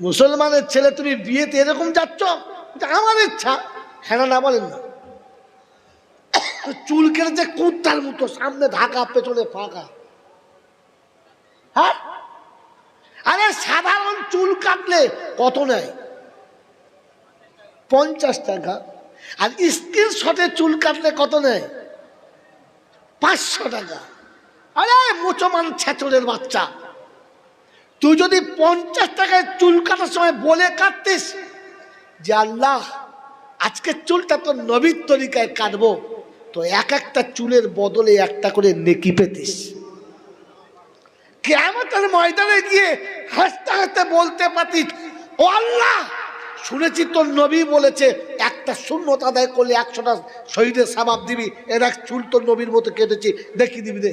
মুসলমানের ছেলে তুমি বিয়েতে এরকম যাচ্ছ? আমার ইচ্ছা। হ্যাঁ না, বলেন না। চুল কেটেছে কুত্তার মতো সামনে ঢাকা পেছনে ফাঁকা। হ্যাঁ? আরে সাধারণ চুল কাটলে কত নেয়? পঞ্চাশ টাকা। আর স্ক্রিন শটে চুল কাটলে কত নেয়? পাঁচশো টাকা। আরে মুসলমান ছেচড়ের বাচ্চা। তুই যদি পঞ্চাশ টাকায় চুল কাটার সময় বলে কাটতিস যে আল্লাহ আজকের চুলটা তো নবীর তরিকায় কাটবো, তো এক একটা চুলের বদলে একটা করে নেকি পেতিস। কেমন ময়দানে গিয়ে হাসতে হাসতে বলতে পারতিস, ও আল্লাহ, শুনেছি তোর নবী বলেছে, একটা শূন্যত আদায় করলে একশোটা শহীদের সাবাব দিবি, এর এক চুল তোর নবীর মতো কেটেছি দেখি দিবি দে।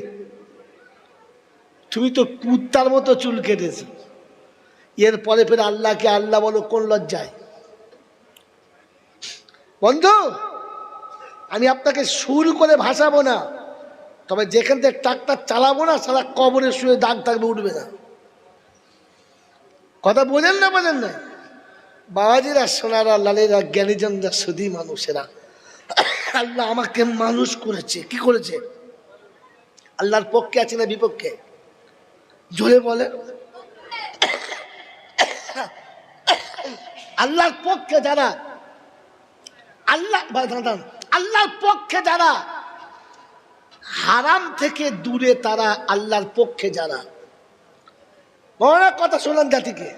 তুমি তো কুত্তার মতো চুল কেটেছি। এরপরে ফের আল্লাহকে আল্লাহ বলো, কোন লজ্জায়? বন্ধু, আমি আপনাকে সুর করে ভাসাবো না, তবে যেখান থেকে ট্রাক্টার চালাবো না, সারা কবরে শুয়ে দাগ থাকবে, উঠবে না। কথা বোঝেন না বোঝেন না? বাবাজিরা, সোনারা, লালেরা, জ্ঞানীজনরা, সুদী মানুষেরা, আল্লাহ আমাকে মানুষ করেছে। কি করেছে? আল্লাহর পক্ষে আছে না বিপক্ষে? জোরে বলে। আল্লাহর পক্ষে যারা, আল্লাহ। আল্লাহর পক্ষে যারা, হারাম থেকে দূরে তারা আল্লাহর পক্ষে যারা। অনেক কথা শোনান জাতিকে।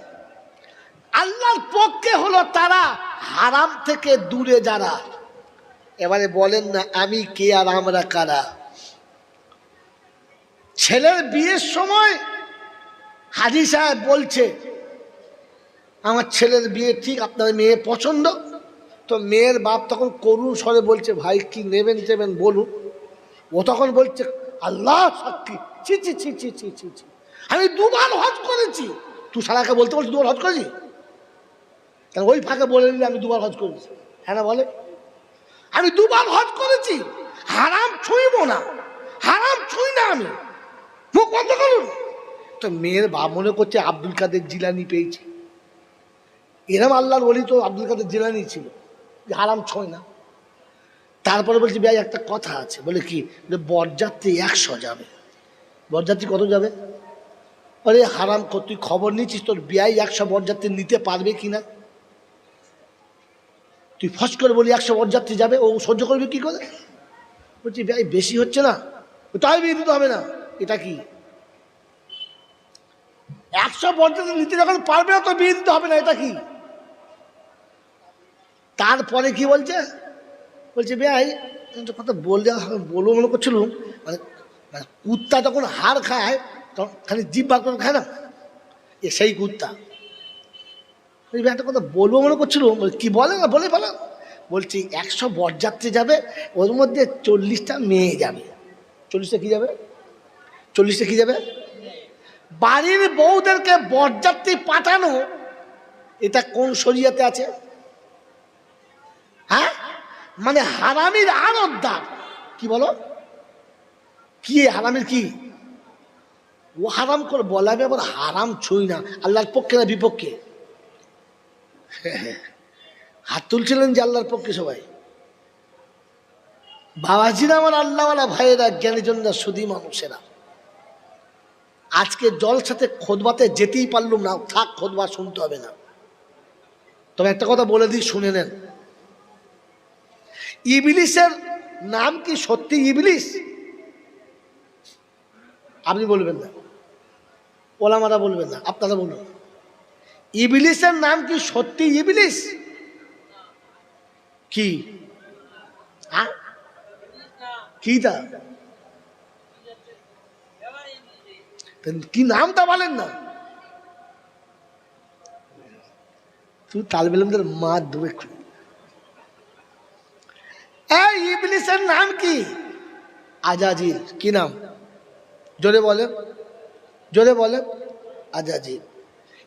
আল্লাহর পক্ষে হলো তারা হারাম থেকে দূরে যারা। এবারে বলেন না, আমি কে আর আমরা কারা? ছেলের বিয়ের সময় হাজি সাহেব বলছে, আমার ছেলের বিয়ে ঠিক আপনার মেয়ে পছন্দ। তো মেয়ের বাপ তখন করুণ স্বরে বলছে, ভাই, কি নেবেন দেবেন বলুন। ও তখন বলছে, আল্লাহ সাক্ষী ছি ছি ছি ছি ছি ছি ছি। আমি দুবার হজ করেছি। তুই সারাকে বলতে বলছি দুবার হজ করেছি? কেন, ওই ফাঁকে বলে দিলে আমি দুবার হজ করেছি। হ্যাঁ না বলে? আমি দুবার হজ করেছি। হারাম ছুঁইব না। হারাম ছুঁই না আমি। মুখ বন্ধ করুন। তো মেয়ের বাপ মনে করছে আব্দুল কাদের জিলানি পেয়েছি। এরম আল্লাহর বলি তো আব্দুল কাদের জিলানি ছিল, যে হারাম ছয় না। তারপরে বলছি, ভাই, একটা কথা আছে। বলে কি? বরযাত্রী একশো যাবে। বরযাত্রী কত যাবে? বলে হারাম তুই খবর নিচ্ছিস তোর বিয়াই একশো বরযাত্রী নিতে পারবে কি না? তুই ফস করে বলি একশো বরযাত্রী যাবে, ও সহ্য করবে কি করে? বলছি, ভাই, বেশি হচ্ছে না। তাই বিয়ে দিতে হবে না। এটা কি? একশো বরযাত্রী নিতে যখন পারবে না তো বিয়ে দিতে হবে না এটা কি? তারপরে কি বলছে? বলছে ভাই কথা বললে বলব মনে করছিল মানে মানে কুত্তা যখন হাড় খায় তখন খালি জিভ বার খায় না? এ সেই কুত্তা। বলছি, একটা কথা বলব মনে করছিল কি বলে না বলে বলো? বলছি একশো বরযাত্রী যাবে ওর মধ্যে চল্লিশটা মেয়ে যাবে। চল্লিশটা কি যাবে? চল্লিশটা কি যাবে? বাড়ির বউদেরকে বরযাত্রী পাঠানো, এটা কোন শরিয়াতে আছে? হ্যাঁ? মানে হারামির আর অদ্দার কি বলো? কি হারামির কি? ও হারাম করে বলাবে, আবার হারাম ছুঁই না। আল্লাহর পক্ষে না বিপক্ষে? হাত তুলছিলেন যে আল্লাহর পক্ষে সবাই। বাবাজিরা আমার আল্লাহওয়ালা ভাইয়েরা, জ্ঞানীজনরা, সুদী মানুষেরা। আজকে জলসাতে খোদবাতে যেতেই পারলুম না। থাক, খোদবা শুনতে হবে না। তবে একটা কথা বলে দিই, শুনে নেন। ইবলিসের নাম কি সত্যি ইবলিস? আপনি বলবেন না। ওলামারা বলবেন না, আপনারা বলুন। ইবলিসের নাম কি সত্যি ইবলিস? কি? হ্যাঁ? কি তা? কি নামটা বলেন না। তুই তালবেলমদের মা দূরে এই ইবলিসের নাম কি? আজাজিল। কি নাম? জোরে বলে। জোরে বলে। আজাজিল।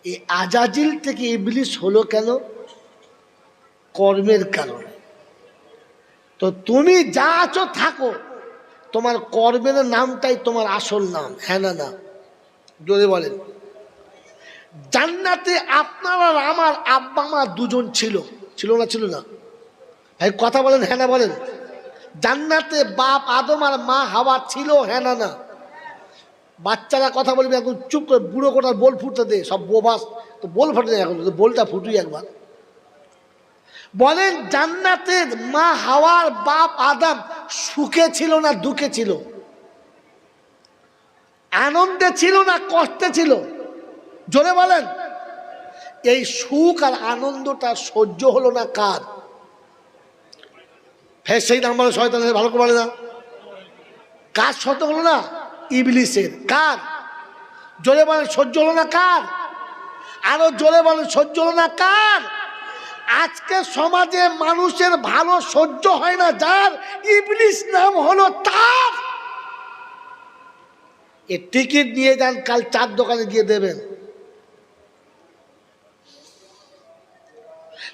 এই আজাজিল থেকে ইবলিস হলো কেন? কর্মের কারণে। তো তুমি যা আছো থাকো। তোমার কর্মের নামটাই তোমার আসল নাম। হ্যাঁ না না? জোরে বলেন। জান্নাতে আপনার আর আমার আব্বা, মা দুজন ছিল। ছিল না ছিল না। ভাই, কথা বলেন হ্যাঁ না বলেন? জান্নাতে বাপ আদম আর মা হাওয়া ছিল হ্যাঁ না না? বাচ্চারা কথা বলবে, এখন চুপ করে বুড়ো কোটার বোল ফুটতে দে, সব বোবাস। তো বোল ফাটে এখন বোলটা ফুটুই একবার। বলেন জান্নাতের মা হাওয়ার বাপ আদম সুখে ছিল না দুঃখে ছিল? আনন্দে ছিল না, কষ্টে ছিল? জোরে বলেন। এই সুখ আর আনন্দটা সহ্য হলো না কার? ফের সেই নাম্বার শয়তানের ভালো করে বলে না। কার সত্য হলো না? ইবলিসের। কার? জোরে বলেন, সহ্য হলো না কার? আরও জোরে বলেন, সহ্য হলো না কার? আজকে সমাজে মানুষের ভালো সহ্য হয় না, যার ইবলিস নাম হলো তার। এ টিকিট নিয়ে যান, কাল চার দোকানে গিয়ে দেবেন।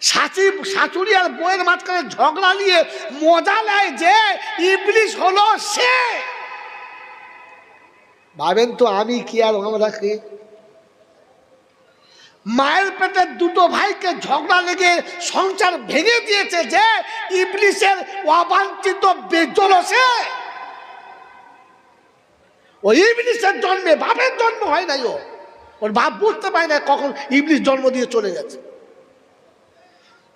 শাচি শাশুড়ি আর বইয়ের মাঝখানে ঝগড়া নিয়ে মজা নেয় যে ইবলিশ হলো সে। ভাবেন তো আমি কি আর আমরা কি? মায়ের পেটের দুটো ভাইকে ঝগড়া লেগে সংসার ভেঙে দিয়েছে যে ইবলিশের অবাঞ্ছিত বেজল সে। ওই ইবলিশের জন্মে বাপের জন্ম হয় নাই ও। ওর বাপ বুঝতে পারে না কখন ইবলিশ জন্ম দিয়ে চলে গেছে।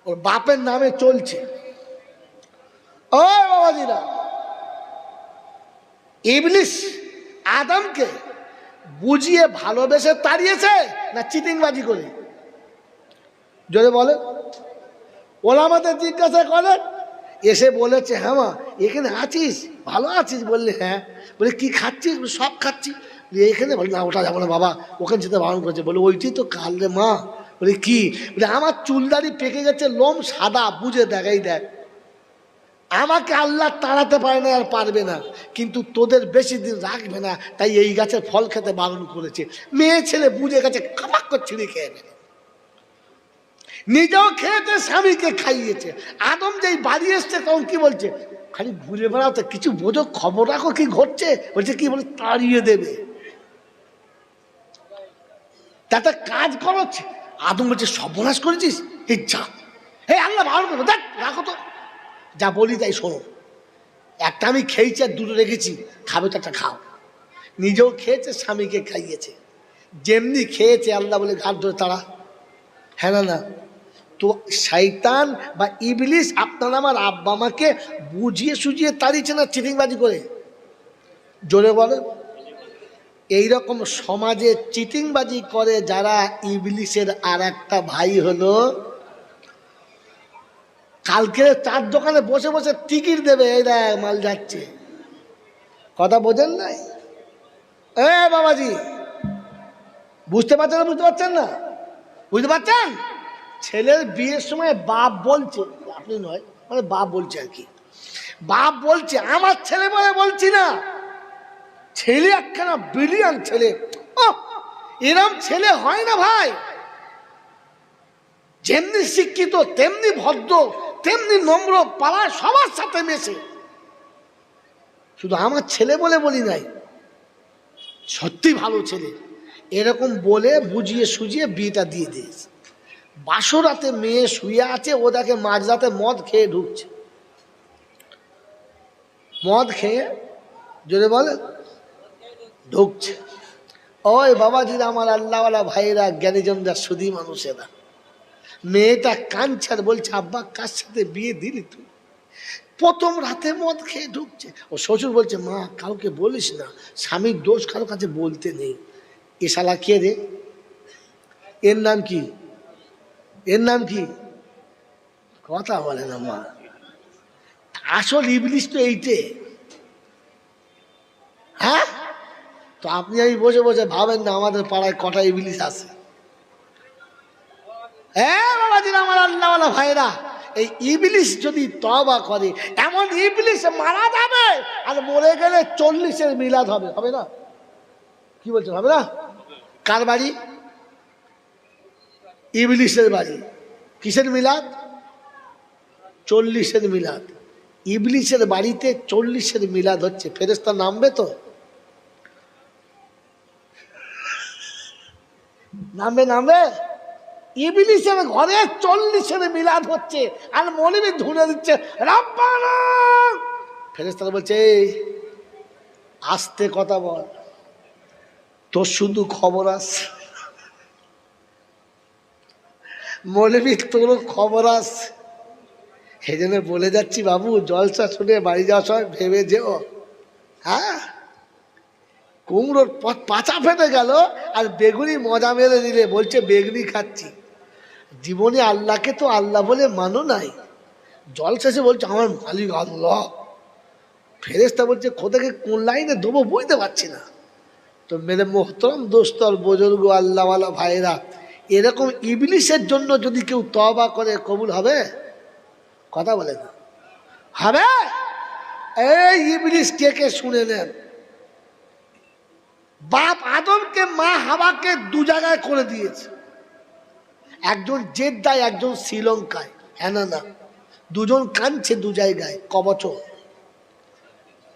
ওর বাপের নামে চলছে। ও বাবাজিরা ইবলিশ আদমকে বুঝিয়ে ভালোবেসে তাড়িয়েছে না চিটিংবাজি করে? যদি বলে। ওরা আমাদের জিজ্ঞাসা করে এসে বলেছে হ্যাঁ মা, এখানে আছিস? ভালো আছিস? বললে হ্যাঁ। বলে, কি খাচ্ছিস? সব খাচ্ছি। এখানে? বলে, না, ওটা যাব না, বাবা, ওখানে যেতে বারণ করেছে। বলে, ওইটাই তো কাল রে মা। বলে, কি? বলে, আমার চুলদারি পেকে গেছে, লোম সাদা, বুঝে দেখাই দেখ। আমাকে আল্লাহ তাড়াতে পারে না, আর পারবে না। কিন্তু তোদের বেশি দিন রাখবে না, তাই এই গাছের ফল খেতে বারণ করেছে। মেয়ে ছেলে বুঝে গেছে কাপাক করে ছিঁড়ে খেয়ে নেবে। নিজেও খেয়েছে, স্বামীকে খাইয়েছে। আদম যেই বাড়ি এসছে, তখন কি বলছে? খালি ঘুরে বেড়াও তো, কিছু বোঝো, খবর রাখো কি ঘটছে? বলছে কি বলে, তাড়িয়ে দেবে। তাতে কাজ করছে আদম বলছে, সর্বনাশ করেছিস? এই যা। হে আল্লাহ ভালো করব, দেখ, রাখো তো। যা বলি তাই শোনো। একটা আমি খেয়েছি আর দুটো রেখেছি, খাবে তো একটা খাও। নিজেও খেয়েছে, স্বামীকে খাইয়েছে। যেমনি খেয়েছে, আল্লাহ বলে, ঘাট ধরে তারা হ্যাঁ না না। তো শৈতান বা ইবলিশ আপনার আমার আব্বা আমাকে বুঝিয়ে সুঝিয়ে তাড়িয়েছে না চিটিংবাজি করে? জোরে বলে এইরকম সমাজে চিটিংবাজি করে যারা ইবলিশের আর একটা ভাই হলো, কালকে চার দোকানে বসে বসে টিকিট দেবে, এই দেখ, মাল যাচ্ছে। কথা বোঝেন নাই? এ বাবাজি, বুঝতে পারছেন না, বুঝতে পারছেন না? বুঝতে পারছেন? ছেলের বিয়ের সময় বাপ বলছে, আপনি নয় মানে বাপ বলছে আর কি। বাপ বলছে, আমার ছেলে বলে বলছি না। ছেলে একখানা বিলিয়ন ছেলে। এরম ছেলে হয় না ভাই। যেমনি শিক্ষিত, তেমনি ভদ্র, তেমনি নম্র পাড়ার সবার সাথে মেশে। শুধু আমার ছেলে বলে বলি নাই, সত্যি ভালো ছেলে। এরকম বলে বুঝিয়ে সুজিয়ে বিয়েটা দিয়ে দিয়েছে। বাসরাতে মেয়ে শুয়ে আছে, ও দেখে মাঝরাতে মদ খেয়ে ঢুকছে। মদ খেয়ে জোরে বলে, ঢুকছে। ওই বাবাজিরা আমার আল্লাহওয়ালা ভাইরা জ্ঞানীজনরা সুদী মানুষেরা। মেয়েটা কাঞ্চার বলছে, আব্বা, কার সাথে বিয়ে দিলি তুই? প্রথম রাতে মদ খেয়ে ঢুকছে। ও শ্বশুর বলছে, মা, কাউকে বলিস না, স্বামীর দোষ কারও কাছে বলতে নেই। এ শালা কে রে? এর নাম কি? এর নাম কি? কথা বলে না আসল ইবলিশ তো এইটে। হ্যাঁ? তো আপনি আমি বসে বসে ভাবেন না আমাদের পাড়ায় কটা ইবলিশ আছে। হ্যাঁ বাবাজির আমার আল্লাহওয়ালা ভাইরা, এই ইবলিশ যদি তবা করে, এমন ইবলিশ মারা যাবে আর মরে গেলে চল্লিশের মিলাদ হবে হবে না? কি বলছেন, হবে না? কার বাড়ি? ইবলিশের বাড়ি। কিসের মিলাদ? চল্লিশের মিলাদ। ইবলিশের বাড়িতে চল্লিশের মিলাদ হচ্ছে। ফেরেস্তা নামবে তো? নামবে নামবে? ইবিলিসের ঘরে চল্লিশের মিলাদ হচ্ছে আর মলিবি ধুনে দিচ্ছে ফেরেস্তারা বলছে "এই, আস্তে কথা বল। তোর শুধু খবর আছে। মৌলবী তোরও খবর আছে সেই জন্য বলে যাচ্ছি, বাবু, জলসা শুনে বাড়ি যাওয়ার সময় ভেবে যেও। হ্যাঁ? কুমড়োর পাচা ফেটে গেল আর বেগুনি মজা মেরে দিলে, বলছে, বেগুনি খাচ্ছি। জীবনে আল্লাহকে তো আল্লাহ বলে মানো নাই। জল শেষে বলছে, আমার মালিক আল্লাহ। ফেরেস্তা বলছে খোদাকে কোন লাইনে দেবো বুঝতে পারছি না। তো মেরে মোহতরম দোস্তর বুজুর্গ আল্লাহওয়ালা ভাইরা এরকম ইবলিশের জন্য যদি কেউ তবা করে, কবুল হবে? কথা বলে না। হবে? এই ইবলিশ কে কে শুনে নেন? বাপ আদমকে, মা হাওয়াকে দু জায়গায় করে দিয়েছে। একজন জেদ্দায়, একজন শ্রীলঙ্কায়। হ্যাঁ না না। দুজন কাঁদছে দু জায়গায়, ক বছর?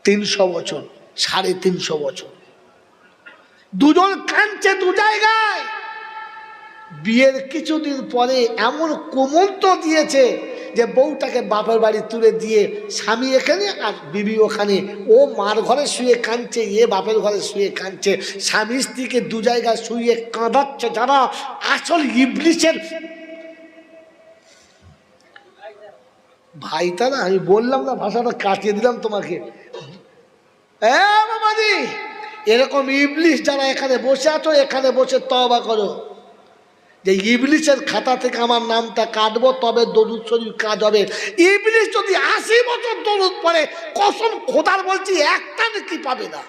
তিনশো বছর, সাড়ে তিনশো বছর। দুজন কাঁদছে দু জায়গায়। বিয়ের কিছুদিন পরে এমন কোমন্ত দিয়েছে যে বউটাকে বাপের বাড়ি তুলে দিয়ে স্বামী এখানে আর বিবি ওখানে। ও মার ঘরে শুয়ে কাঁদছে, এ বাপের ঘরে শুয়ে কাঁদছে। স্বামী স্ত্রীকে দু জায়গায় শুয়ে কাঁদাচ্ছে যারা আসল ইবলিশের ভাই তারা, আমি বললাম না, ভাষাটা কাটিয়ে দিলাম তোমাকে। বাবাজি, এরকম ইবলিশ যারা এখানে বসে আছো, এখানে বসে তবা করো। যে ইবলিশের খাতা থেকে আমার নামটা কাটবো, তবে দরুদ শরীর কাজ হবে। ইবলিশ যদি আশি বছর দরুদ পড়ে, কসম খোদার বলছি, একটা নাকি পাবে না।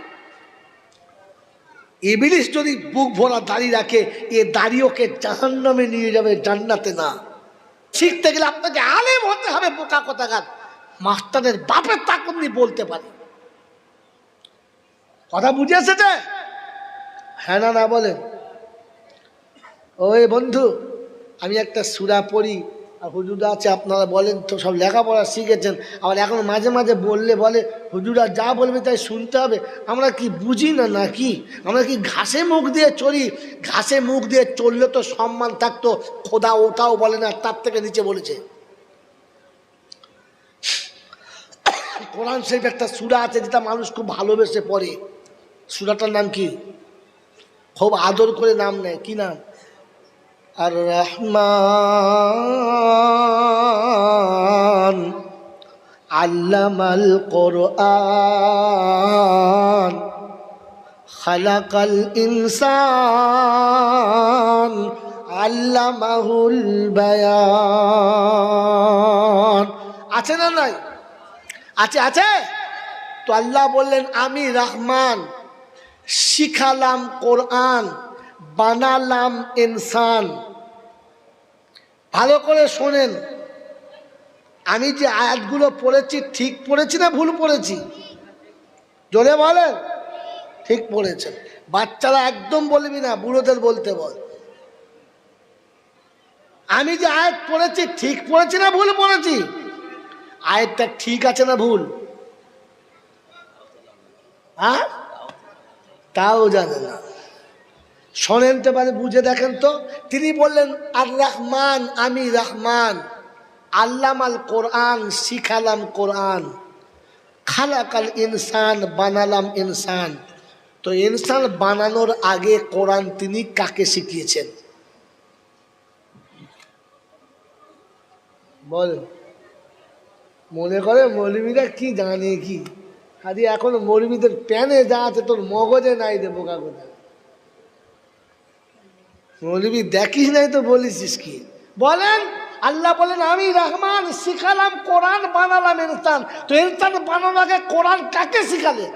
ইবলিশ যদি বুক ভরা দাড়ি রাখে, এ দাড়ি ওকে জাহান্নামে নিয়ে যাবে, জান্নাতে না। শিখতে গেলে আপনাকে আলেম হতে হবে, বোকা কথাকার। মাস্টারের বাপের তাকত নিয়ে বলতে পারে। কথা বুঝে এসেছে? হ্যাঁ না না বলেন। ওই বন্ধু, আমি একটা সুরা পড়ি, আর হুজুরা আছে, আপনারা বলেন তো, সব লেখাপড়া শিখেছেন, আবার এখন মাঝে মাঝে বললে বলে, হুজুরা যা বলবে তাই শুনতে হবে, আমরা কি বুঝি না নাকি? আমরা কি ঘাসে মুখ দিয়ে চলি ঘাসে মুখ দিয়ে চললে তো সম্মান থাকতো, খোদা ওটাও বলে না, তার থেকে নিচে বলেছে। কোরআন শরীফ একটা সুরা আছে, যেটা মানুষ খুব ভালোবেসে পড়ে। সুরাটার নাম কি? খুব আদর করে নাম নেয়। কি নাম? আর রহমান আল্লামাল কোরআন, খালাকাল ইনসান, আল্লামাহুল বায়ান। আছে না নাই? আছে আছে? তো আল্লাহ বললেন, আমি রহমান, শিখালাম কোরআন, বানালাম ইনসান। ভালো করে শোনেন। আমি যে আয়াতগুলো পড়েছি, ঠিক পড়েছি না ভুল পড়েছি? জোরে বলেন, ঠিক পড়েছেন। বাচ্চারা একদম বলবি না, বুড়োদের বলতে বল। আমি যে আয়াত পড়েছি, ঠিক পড়েছি না ভুল পড়েছি? আয়াতটা ঠিক আছে না ভুল? হ্যাঁ? তাও জানে না। শোনেন তো পারে বুঝে দেখেন তো, তিনি বললেন আর রহমান আমি রহমান। আল্লামাল কোরআন, শিখালাম কোরআন। খালাকাল ইনসান, বানালাম ইনসান। তো ইনসান বানানোর আগে কোরআন তিনি কাকে শিখিয়েছেন? বল মনে করে মৌলবীরা কি জানে কি? আরে এখন মৌলবীদের প্যানে যা আছে তোর মগজে নাই দেবো কোথায় মৌলবী, দেখিস নাই তো বলিস কি? বলেন, আল্লাহ বলেন, আমি রহমান শিখালাম, কোরআন বানালাম ইনসান তো ইনসান আগে কোরআন কাকে শিখালেন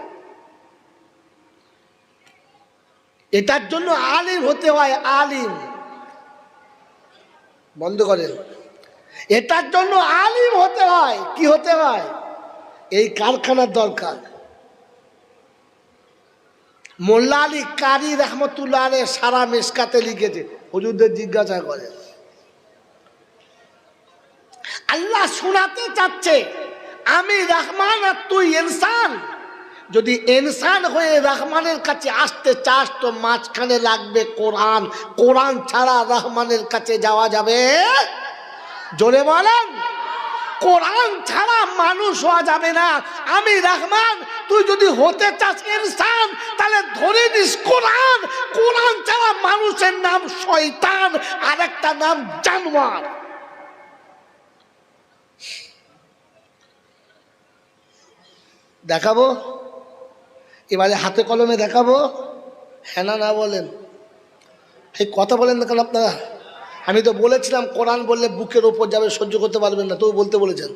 এটার জন্য আলিম হতে হয়, আলিম। বন্ধ করেন। এটার জন্য আলিম হতে হয়, কি হতে হয়? এই কারখানার দরকার। মোল্লা আলী কারি রহমতুল্লাহ সারা মেসকাতে লিখেছে। হুজুরদের জিজ্ঞাসা করে। আল্লাহ শোনাতে চাচ্ছে, আমি রহমান আর তুই ইনসান। যদি ইনসান হয়ে রহমানের কাছে আসতে চাস, তো মাঝখানে লাগবে কোরআন। কোরআন ছাড়া রহমানের কাছে যাওয়া যাবে? জোরে বলেন। কোরআন ছাড়া মানুষ হওয়া যাবে না। আমি রহমান, তুই যদি হতে চাস ইনসান, তাহলে ধরে নিস কোরআন। কোরআন ছাড়া মানুষের নাম শয়তান আর একটা নাম জানোয়ার। দেখাবো? এবারে হাতে কলমে দেখাবো? হ্যাঁ না বলেন। এই কথা বলেন না কেন আপনারা? আমি তো বলেছিলাম কোরআন বললে বুকের ওপর যাবে, সহ্য করতে পারবেন না, তবু বলতে বলেছেন।